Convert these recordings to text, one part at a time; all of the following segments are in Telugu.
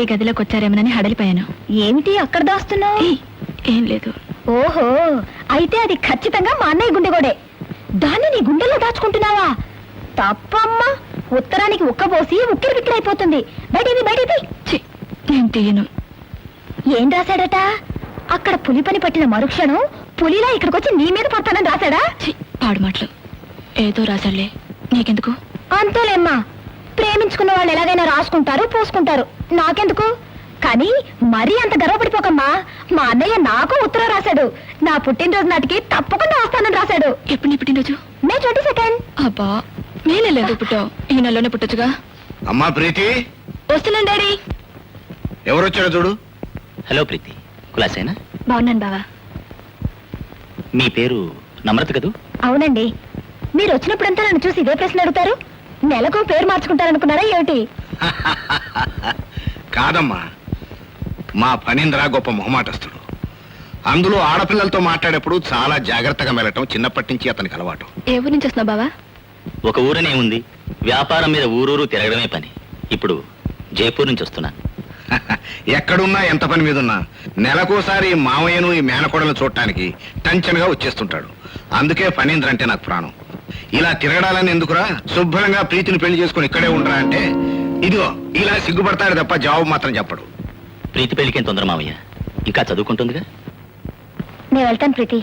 డాడీ గదిలోకి వచ్చారేమోనని హడలిపోయాను. ఏమిటి అక్కడ దాస్తున్నావు? ఏం లేదు. ఓహో అయితే అది ఖచ్చితంగా మా అన్నయ్య గుండెగోడే దాన్ని నీ గుండెల్లో దాచుకుంటున్నావా? తప్పమ్మా ఉత్తరానికి ఉక్కబోసి ఉక్కిరి బిక్కిరైపోతుంది బయటిది బయటిది నేను తీయను. ఏం రాశాడట? అక్కడ పులి పని పట్టిన మరుక్షణం పులిలా ఇక్కడికొచ్చి నీ మీద పడతానని రాశాడా? పాడు మాటలు. ఏదో రాశాడులే. నీకెందుకు? అంతేలేమ్మా. ప్రేమించుకున్న వాళ్ళు ఎలాగైనా రాసుకుంటారు పూసుకుంటారు. నాకెందుకు? కానీ మరీ అంత గర్వపడిపోకమ్మా. మా అన్నయ్య నాకు ఉత్తరం రాశాడు. నా పుట్టినరోజు నాటికి తప్పకుండా వస్తానని రాశాడు. ఎప్పుడు నీ పుట్టినరోజు? May twenty second. అబ్బా మే నెలలో పుట్టావు? ఈ నెలలోనే పుట్టొచ్చుగా? అమ్మా ప్రీతి. వస్తున్నాను డాడీ. ఎవరొచ్చారో చూడు. హలో ప్రీతి. కులాసేనా? బాగున్నాను బావా. మీ పేరు నమ్రత కదూ? అవునండి. మీరు వచ్చినప్పుడంతా నన్ను చూసి ఇదే ప్రశ్న అడుగుతారు? నెలకు పేరు మార్చుకుంటారనుకున్నారా ఏమిటి? కాదమ్మా మా ఫణీంద్ర గొప్ప మొహమాటస్తుడు అందులో ఆడపిల్లలతో మాట్లాడేప్పుడు చాలా జాగ్రత్తగా మెలటం చిన్నప్పటి నుంచి అతనికి అలవాటు. ఏ ఊరు నుంచి వస్తున్నావు బావా? ఒక ఊరనే ఉంది. వ్యాపారం మీద ఊరూరు తిరగడమే పని. ఇప్పుడు జైపూర్ నుంచి వస్తున్నాను. ఎక్కడున్నా ఎంత పని మీద ఉన్నా నెలకోసారి ఈ మామయ్యను ఈ మేనకోడలను చూడటానికి టెన్షన్గా వచ్చేస్తుంటాడు. అందుకే ఫణీంద్ర అంటే నాకు ప్రాణం. ఇలా తిరగడాలని ఎందుకురా శుభ్రంగా ప్రీతిని పెళ్ళి చేసుకుని ఇక్కడే ఉండరా అంటే ఇదిగో ఇలా సిగ్గుపడతాడు తప్ప జవాబు మాత్రం చెప్పడు. ప్రీతి పెళ్ళికేం తొందర మామయ్య ఇంకా చదువుకుంటుందిగా? నేను వెళ్తాను ప్రీతి.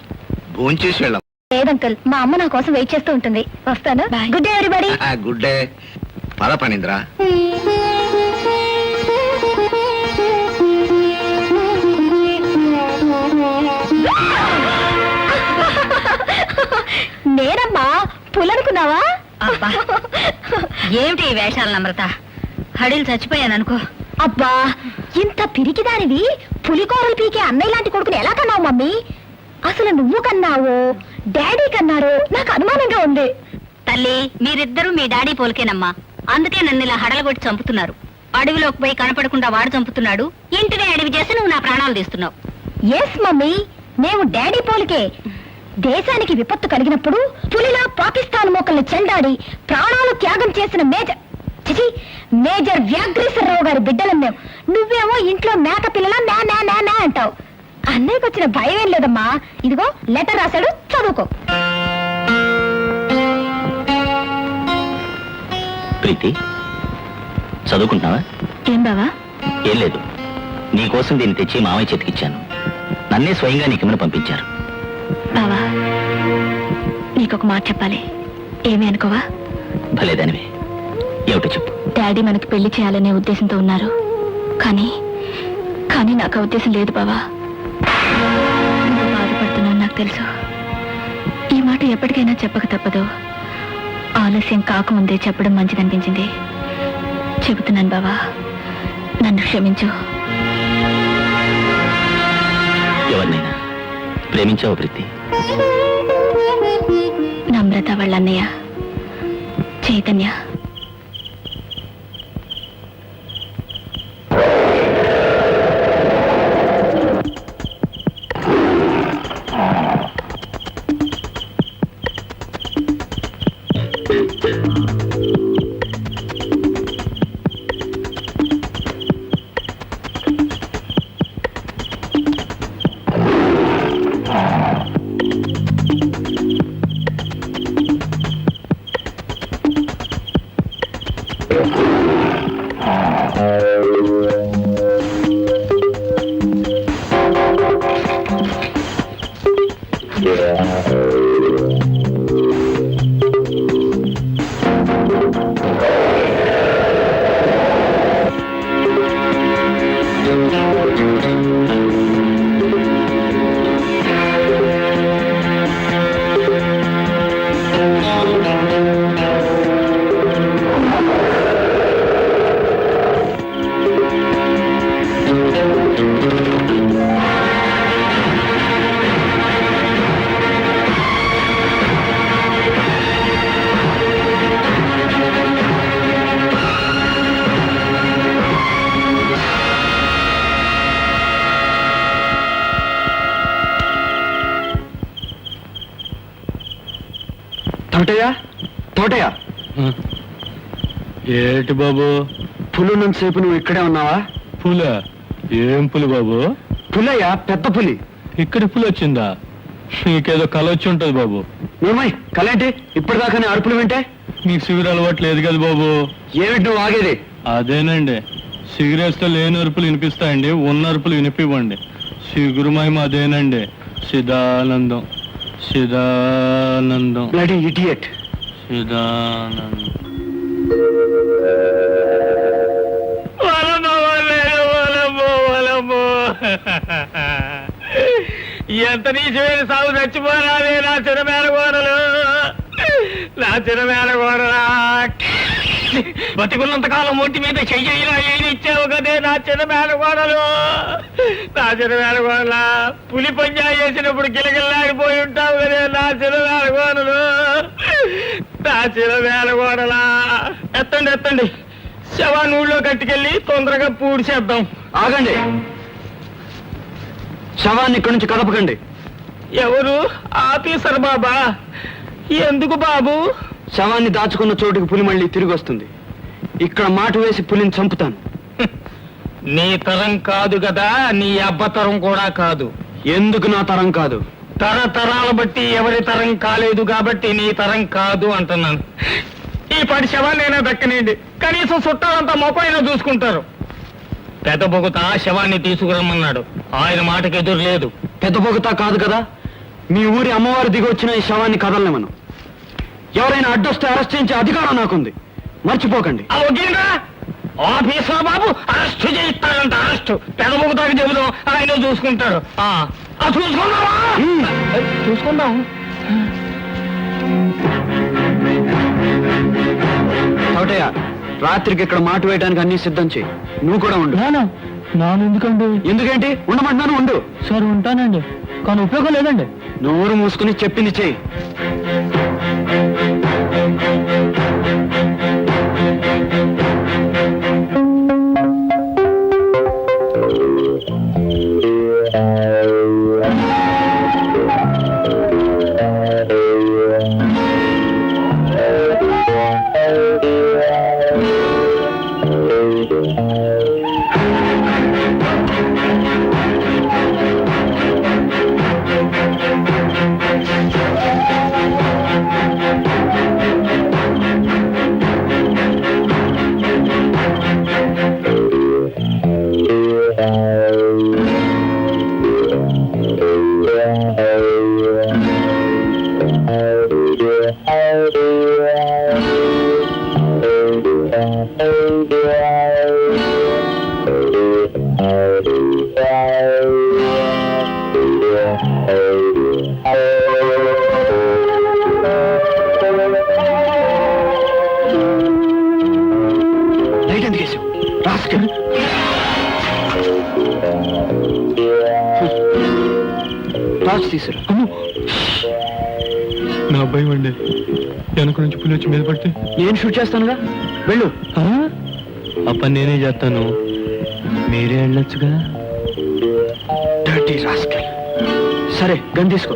భోంచేసి వెళ్ళాం. లేదంకల్ మా అమ్మ నా కోసం వెయిట్ చేస్తూ ఉంటుంది. వస్తాను. Good day everybody good day పద ఫణీంద్ర నేనమ్మా పులనుకున్నావా. ఏమిటి ఈ వేషాలు నమ్రత? హడిలు చచ్చిపోయాను అనుకో అబ్బా ఇంత పిరికిదానివి పులికోరలు పీకే అన్నయ్య లాంటి కొడుకుని ఎలా కన్నావు మమ్మీ? అసలు నువ్వు కన్నావు డాడీ కన్నారు నాకు అనుమానంగా ఉంది. తల్లి మీరిద్దరూ మీ డాడీ పోలికేనమ్మా. అందుకే నన్ను ఇలా హడలగొట్టి చంపుతున్నారు. అడవిలోకి పోయి కనపడకుండా వాడు చంపుతున్నాడు. ఇంటిని అడవి చేసి నువ్వు నా ప్రాణాలు తీస్తున్నావు. ఎస్ మమ్మీ మేము డాడీ పోలికే. దేశానికి విపత్తు కలిగినప్పుడు పులిలా పాకిస్తాన్ మోకల్ని చెండాడి ప్రాణాలు త్యాగం చేసిన మేజర్ చిచి మేజర్ వ్యాఘ్రేశ్వరరావు గారి బిడ్డలం మేము. నువ్వేమో ఇంట్లో మేక పిల్లల నా నా నా నా అంటావు. అన్నయ్యకి వచ్చిన భయం ఏం లేదమ్మా. ఇదిగో లెటర్ రాశాడు చదువుకో. ప్రీతి చదువుకుంటున్నావా? ఏం బావా? ఏం లేదు. నీకోసం దీన్ని తెచ్చి మామయ్య చేతికిచ్చాను నన్నే స్వయంగా నీకేమైనా పంపించారు. బావా నీకొక మాట చెప్పాలి. ఏమీ అనుకోవా? భలేదానివే. ఏమిటో చెప్పు. డాడీ మనకి పెళ్ళి చేయాలనే ఉద్దేశంతో ఉన్నారు. కానీ కానీ నాకు ఆ ఉద్దేశం లేదు బావా. నువ్వు బాధపడుతున్నావు నాకు తెలుసు. ఈ మాట ఎప్పటికైనా చెప్పక తప్పదు. ఆలస్యం కాకముందే చెప్పడం మంచిదనిపించింది. చెబుతున్నాను బావా. నన్ను క్షమించు. ఎవరినైనా ప్రేమించావు ప్రీతి? నమ్రత వాళ్ళ అన్నయ్య. చైతన్య. తోటయ్య? తోటయ్య? ఏటి బాబు? పులు సేపు నువ్వు ఇక్కడే ఉన్నావా? పుల. ఏం పులి బాబు? పులయ్యా పెద్ద పులి. ఇక్కడ పులి వచ్చిందా? నీకేదో కల వచ్చి ఉంటది బాబు. ఏమై కలేంటి? ఇప్పటిదాకా నీ అరుపులు వింటే? నీకు సిగురు అలవాటు లేదు కదా బాబు. ఏమిటి నువ్వు ఆగేది? అదేనండి. సిగరేట్స్తో లేని అరుపులు వినిపిస్తాయండి ఉన్న అరుపులు వినిపివ్వండి. సిగురు మహిమ అదేనండి. సిదానందం సిదానందం బ్లడీ ఇడియట్ సిదానందం ఎంత నీచమైన సాగు చచ్చిపోరాదే నా చిన్న మేనగోడలు నా చిన్న మేనగోడలా బతికున్నంత కాలం ఒంటి మీద చెయ్యిలా ఏది ఇచ్చావు కదే? నా చిన్న మేనగోడలు. నా చిన్న మేనగోడల పులి పంజా చేసినప్పుడు గిలగిల్లాడిపోయి ఉంటావు కదే నా చిన్న మేనగోడలు. నా చిన్న మేనగోడలా. ఎత్తండి ఎత్తండి. శవాన్ని ఊళ్ళో కట్టుకెళ్ళి తొందరగా పూడ్చేద్దాం ఆగండి. శవాన్ని ఇక్కడి నుంచి కదపకండి. ఎవరు? ఆఫీసర్ బాబా. ఎందుకు బాబు? శవాన్ని దాచుకున్న చోటుకి పులి మళ్ళీ తిరిగి వస్తుంది. ఇక్కడ మాట వేసి పులిని చంపుతాను. నీ తరం కాదు కదా నీ అబ్బతరం కూడా కాదు. ఎందుకు నా తరం కాదు? తరతరాల బట్టి ఎవరి తరం కాలేదు కాబట్టి నీ తరం కాదు అంటున్నాను. ఈ పడి శవాన్నైనా దక్కనండి కనీసం చుట్టాలంతా మొక్కైనా చూసుకుంటారు. పెద్ద బొగుత శవాన్ని తీసుకురమ్మన్నాడు. ఆయన మాటకి ఎదురు లేదు. పెద్ద పొగతా కాదు కదా? మీ ఊరి అమ్మవారు దిగి వచ్చిన ఈ శవాన్ని కదలనివ్వను. ఎవరైనా అడ్డొస్తే అరెస్ట్ చేయించే అధికారం నాకుంది. మర్చిపోకండి. ఆఫీసర్ బాబు? అరెస్ట్ చేయిస్తాడంట అరెస్ట్. పెద్ద బొగుతాకి చెబుదాం. ఆయన చూసుకుంటాడు. చూసుకుందామా. చూసుకుందాం. చౌటయ్య రాత్రికి ఇక్కడ మాట వేయడానికి అన్ని సిద్ధం చేయి. నువ్వు కూడా ఉండు. నాను ఎందుకండి? ఎందుకేంటి? ఉండమంటున్నాను ఉండు. సార్ ఉంటానండి. కానీ ఉపయోగం లేదండి. నోరు మూసుకుని చెప్పింది చెయ్యి టార్చ్ తీసురా నా భయం అండి. వెనక నుంచి పులి వచ్చి మీద పడితే? నేను షూట్ చేస్తానుగా? వెళ్ళు. ఆ? పని నేనే చేస్తాను. మీరే వెళ్ళొచ్చుగా? డర్టీ రాస్కెల్ సరే గన్ తీసుకో.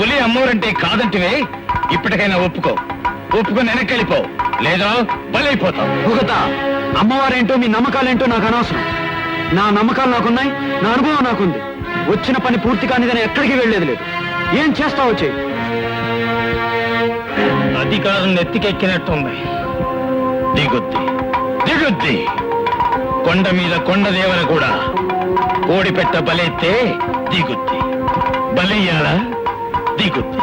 పులి అమ్మోరంటే కాదంటివే ఇప్పటికైనా ఒప్పుకో. ఒప్పుకొని వెనక్కి వెళ్ళిపో లేదా బలైపోతావు. భుగత అమ్మవారేంటో మీ నమ్మకాలేంటో నాకు అనవసరం. నా నమ్మకాలు నాకున్నాయి నా అనుభవం నాకుంది. వచ్చిన పని పూర్తి కానిదని ఎక్కడికి వెళ్ళేది లేదు. ఏం చేస్తావో చెయ్యి. అధికారం నెత్తికెక్కినట్టుంది. దిగుద్ది. దిగుద్ది. కొండ మీద కొండ దేవర కూడా కోడి పెట్ట బలెత్తే దిగుద్ది. బలయ్యాలా దిగుద్ది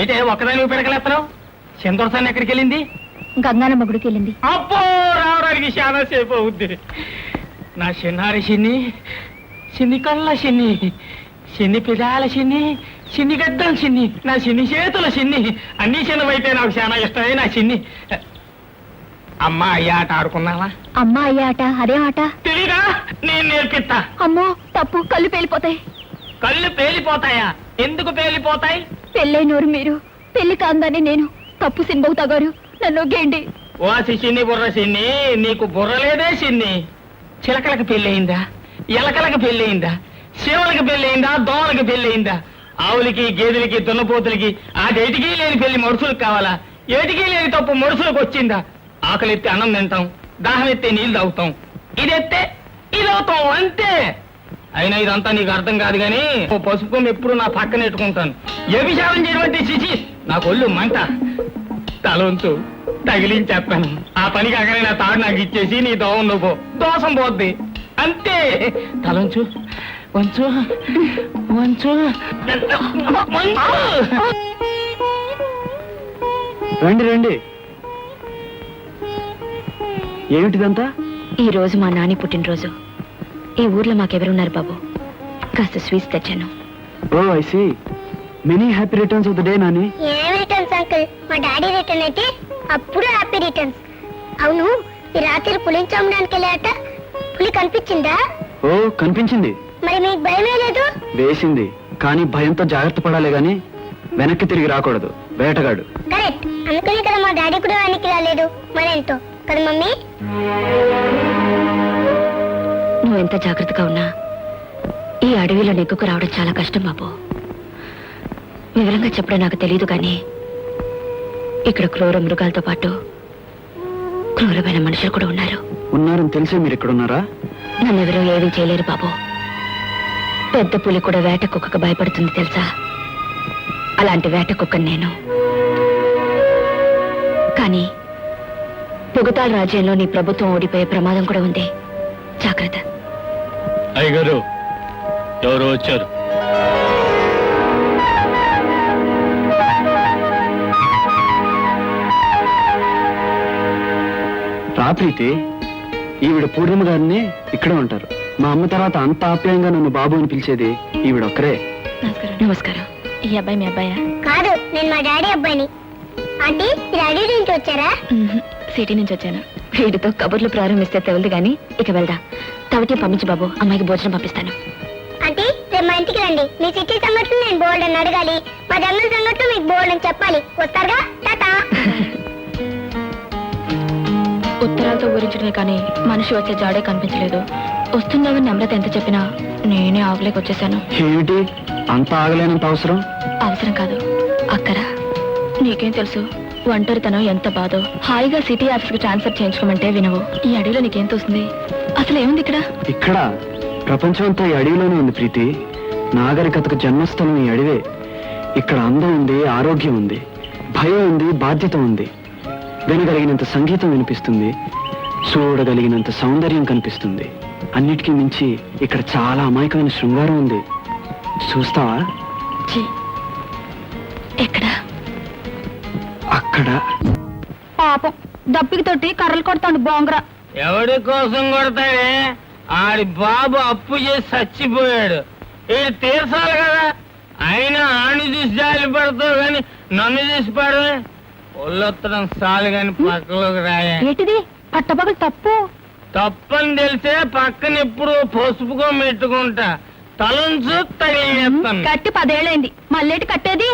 ఏంటే ఒక్కదాని పెరగలేస్తున్నావు చంద్రసాన్ని ఎక్కడికి వెళ్ళింది? గంగానమ్మ గుడికి వెళ్ళింది. అబ్బో రావడానికి చాలా సేపు అవుద్ది. నా చిన్నారి చిన్ని చిన్ని కళ్ళ చిన్ని. చిన్ని పిదాల చిన్ని చిన్ని గద్దల చిన్ని నా చిన్ని చేతుల చిన్ని అన్ని చిన్నవైతే నాకు చాలా ఇష్టమే నా చిన్ని. అమ్మ అయ్యా ఆట ఆడుకున్నావా? అమ్మ అయ్యా ఆట అదే ఆట. తెలీదా? నేను నేర్పిస్తా. అమ్మో తప్పు కళ్ళు పేలిపోతాయి. కళ్ళు పేలిపోతాయా? ఎందుకు పేలిపోతాయి? పెళ్ళైనోరు మీరు. పెళ్ళి కాందని నేను. తప్పు సింబవుతా గారు నన్ను గేండి ఓసి చిన్ని బుర్ర చిన్ని నీకు బుర్ర లేదే చిన్ని. చిలకలకు పెళ్ళయిందా? ఎలకలకు పెళ్ళయిందా? శివులకి పెళ్ళయిందా దోమలకి పెళ్ళయిందా? ఆవులకి గేదెలకి దున్నపోతులకి ఆ ఏటికి లేని పెళ్ళి మనుషులకు కావాలా? ఏటికి లేని తప్పు మనుషులకు వచ్చిందా? ఆకలి అన్నం తింటాం దాహం ఎత్తే నీళ్ళు తాగుతాం. ఇదెత్తే ఇదవుతాం అంతే. అయినా ఇదంతా నీకు అర్థం కాదు కానీ ఓ పసుపు ఎప్పుడు నా పక్కన పెట్టుకుంటాను. ఏ విషయం శిశి నా నాకు ఒళ్ళు మంట. తగిలించి తగిలించేస్తాను ఆ పని కాకనే నా తాడు నాకు ఇచ్చేసి నీ దోవం నువ్వు. దోషం పోద్ది. అంతే. తలొంచు. వంచు వంచు రండి రండి. ఏమిటిదంతా? ఈ రోజు మా నాని పుట్టినరోజు. ఈ ఊర్లో మాకెవరున్నారు బాబు? కాస్త స్వీట్స్ తెచ్చాను. ఓ I see many happy returns of the day Nani. ఏం రిటర్న్స్ అంకుల్ మా డాడీ రిటర్న్ అయితే అప్పుడు హ్యాపీ రిటర్న్స్ అవును ఈ రాత్రి పులిని చమ్మడానికి వెళ్ళాట పులి కనిపించిందా? ఓ కనిపించింది. మరి మీకు భయమే లేదు? వేసింది కానీ భయంతో జాగ్రత్త పడాలి గాని వెనక్కి తిరిగి రాకూడదు. వేటగాడు. కరెక్ట్. అందుకని కదా మా డాడీ కూడా వెనక్కి రాలేదు. కదా మమ్మీ? నువ్వు ఎంత జాగ్రత్తగా ఉన్నా ఈ అడవిలో నెగ్గుకు రావడం చాలా కష్టం బాబు. వివరంగా చెప్పడం నాకు తెలియదు కానీ ఇక్కడ క్రూర మృగాలతో పాటు క్రూరమైన మనుషులు కూడా ఉన్నారు. ఉన్నారని తెలిసే మీరు ఇక్కడ ఉన్నారా? నన్ను ఎవరూ ఏమీ చేయలేరు బాబు. పెద్ద పులి కూడా వేట కుక్కకు భయపడుతుంది తెలుసా? అలాంటి వేట కుక్కని నేను. కానీ పొగతాల రాజ్యంలో నీ ప్రభుత్వం ఓడిపోయే ప్రమాదం కూడా ఉంది. జాగ్రత్త. అయ్యగారు ఎవరు వచ్చారు. రా ప్రీతి ఈవిడ పూర్ణిమ గారిని ఇక్కడే ఉంటారు. మా అమ్మ తర్వాత అంత ఆప్యాయంగా నన్ను బాబు అని పిలిచేది ఈవిడ ఒక్కరే నమస్కారం. నమస్కారం. ఈ అబ్బాయి మీ అబ్బాయా? కాదు నేను మా డాడీ అబ్బాయిని. ఆంటీ మీరు అడవి నుంచి వచ్చారా? మ్మ్. సిటీ నుంచి వచ్చాను. వీడితో కబుర్లు ప్రారంభిస్తే తెవలదు గాని ఇక వెళ్దా. తవటి పంపించు బాబు అమ్మాయికి భోజనం పంపిస్తాను. ఆంటీ రేపు మా ఇంటికి రండి. మీ సిటీ సంగతులు నేను బోల్డ్ అని అడగాలి. మా జంగల్ సంగతులు మీకు బోల్డ్ అని చెప్పాలి. వస్తారుగా? టాటా. ఉత్తరాలతో ఊరించడమే కానీ మనిషి వచ్చే జాడే కనిపించలేదు. వస్తుందామని నమ్రత ఎంత చెప్పినా నేనే ఆవులేకి వచ్చేసాను ఏమిటి? అంత ఆగలేనంత అవసరం? అవసరం కాదు. అక్కర నీకేం తెలుసు? ఒంటరితనం ఎంత బాధో. హాయిగా సిటీ ఆఫీస్కి ట్రాన్స్ఫర్ చేయించుకోమంటే వినవు. ఈ అడవిలో నీకేం తోస్తుంది? అసలు ఏముంది ఇక్కడ? ఇక్కడ? ప్రపంచం అంతా ఈ అడవిలోనే ఉంది ప్రీతి. నాగరికతకు జన్మస్థలం ఈ అడవే. ఇక్కడ అందం ఉంది ఆరోగ్యం ఉంది. భయం ఉంది బాధ్యత ఉంది. వినగలిగినంత సంగీతం వినిపిస్తుంది చూడగలిగినంత సౌందర్యం కనిపిస్తుంది. అన్నిటికీ మించి ఇక్కడ చాలా అమాయకమైన శృంగారం ఉంది. చూస్తావా. ఎక్కడ? అక్కడ. పాపం. దప్పికి తోటి కర్రలు కొడతాడు బోంగరా. ఎవడి కోసం కొడతాడే? ఆడి బాబు అప్పు చేసి చచ్చిపోయాడు. వీడు తీర్చాలి కదా? అయినా ఆని చూసి జాలి పడతావు కానీ నన్ను చూసి పడవే. ఒళ్ళొత్తడం చాలు కానీ పక్కలోకి రాయే. ఏంటిది? పట్టపగలు తప్పు? తప్పని తెలిసే పక్కన ఎప్పుడు పసుపుకో మెట్టుకుంటా. తలంచు తగిలేస్తాను కట్టి పదేళ్ళైంది. మళ్ళేటి కట్టేది?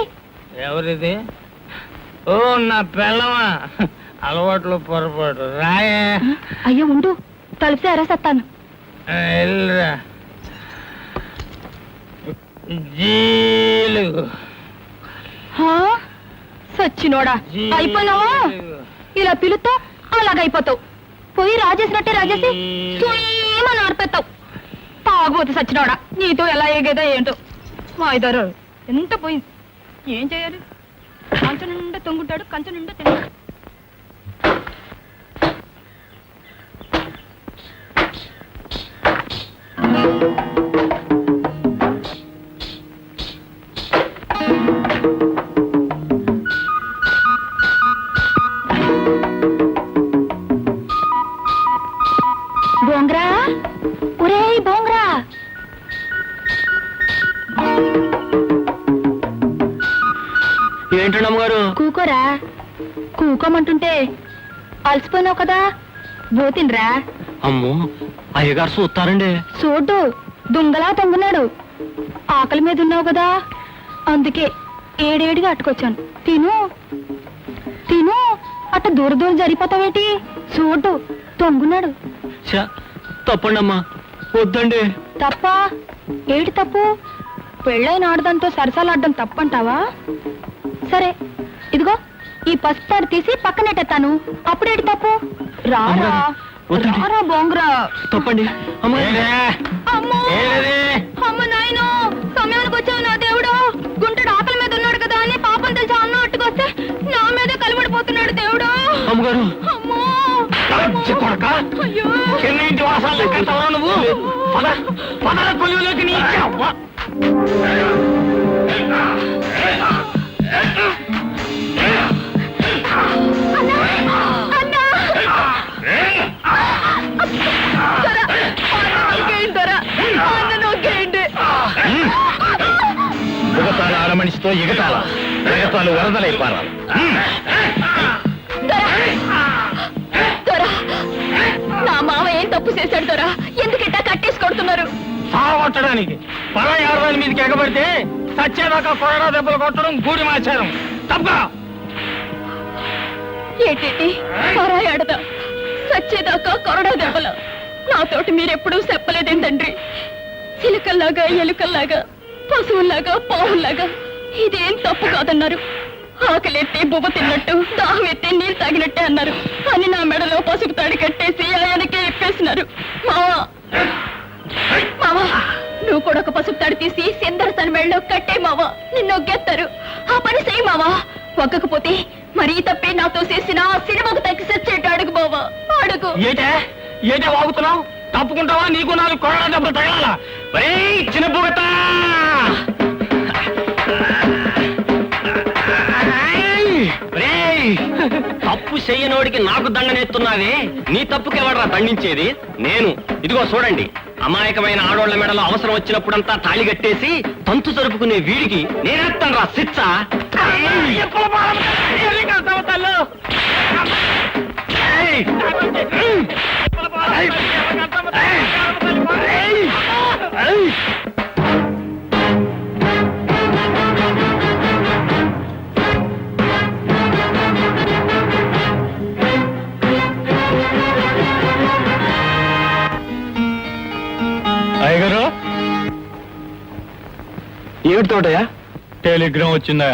ఎవరిది? ఓ నా పిల్లమా అలవాట్లు పొరపాటు. రాయే. అయ్యో ఉండు. తలుపు ఎరసత్తాను ఆ, ఎల్లురా. జీలు. సచ్చినోడా. జీలు. అయిపోయినావా? ఇలా పిలుస్తావు అలాగైపోతావు. పోయి రాజేసినట్టే రాజేసి సుయమని ఆర్పేస్తావు తాగుబోతు సచ్చినోడా. నీతో ఎలా ఎగేదో ఏంటో. మా ఇద్దరు ఎంత పోయింది? ఏం చేయాలి? కంచ నిండా తొంగుంటాడు కంచ నిండా తింటాడు. బోంగ్రా అలసిపోయినావు కదా? బోతిన్రా అమ్మో అయ్యగారు చూస్తారండి. చూడు దుంగలా తొంగున్నాడు ఆకలి మీద ఉన్నావు కదా? అందుకే ఏడేడిగా అట్టుకొచ్చాను తిను. తిను. అట్ట దూర దూరం జరిపోతావేటి చూడు తొంగున్నాడు ఛ, తప్పండి అమ్మా వద్దండి. తప్ప? ఏటి తప్పు? పెళ్ళైన ఆడదంతో సరసాలాడడం తప్పంటావా? సరే ఇదిగో. ఈ పసుపు తాడు తీసి పక్కనెట్టేస్తాను అప్పుడేటి తప్పు? రారా. వద్దండి. రారా బొంగురా. తప్పండి. అమ్మా? అమ్మో? అమ్మ నాయనో సమయానికి వచ్చావు నా దేవుడు. గుంటడు ఆకలి మీద ఉన్నాడు కదా అని పాపం తెలిసి అన్న అట్టుకొస్తే నా మీదే కలబడిపోతున్నాడు దేవుడు. అమ్మగారు. అమ్మో. కొడక. అయ్యో. నువ్వు? పద పదల కొలువులోకి నీ అవ్వ. ఆడమనిషితో ఎగతాల వరదలైపారాలు దొర. దొర, నా మామ ఏం తప్పు చేశాడు దొర? ఎందుకిట్టా కట్టేసి కొడుతున్నారు? సావగొట్టడానికి పరాయి ఆడదాని మీదకి ఎగబడితే సచ్చేదాకా కొరడా దెబ్బలు కొట్టడం గూడి మాచారం తప్పగా? ఏంటి పరాయాడదా సచ్చేదాకా కొరడా దెబ్బల. నాతోటి మీరెప్పుడూ చెప్పలేదేం తండ్రి? చిలుకల్లాగా ఎలుకల్లాగా పశువుల్లాగా పావుల్లాగా. ఇదేం తప్పు కాదన్నారు. ఆకలెత్తి బువ్వ తిన్నట్టు దాహం ఎత్తి నీళ్ళు తాగినట్టే అన్నారు. అని నా మెడలో పసుపు తాడి కట్టేసి ఆయనకే ఎప్పేసినారు మావా మావా నువ్వు కూడా ఒక పసుపు తాడి తీసి సిందరసన మెడలో కట్టే మావా. నిన్ను ఒగ్గేస్తారు. ఆ పని చేయి మావా. ఒగ్గకపోతే మరీ తప్పే నాతో చేసిన ఆ సినిమాకు తగ్గి సచ్చేట అడుగు బావా అడుగు. ఏటే? ఏటే వాగుతున్నావు? తప్పుకుంటావా? నీకు నాలుగు కొరడా దెబ్బలు తగలాలా? చిన్న చిన్న తప్పు చెయ్యనోడికి నాకు దండనేస్తున్నావే? నీ తప్పుకెవడరా దండించేది? నేను. ఇదిగో చూడండి. అమాయకమైన ఆడోళ్ళ మెడలో అవసరం వచ్చినప్పుడంతా తాళి కట్టేసి తంతు జరుపుకునే వీడికి నేనేస్తాను రా సిచ్చ? తోటయా టెలిగ్రామ్ వచ్చిందా?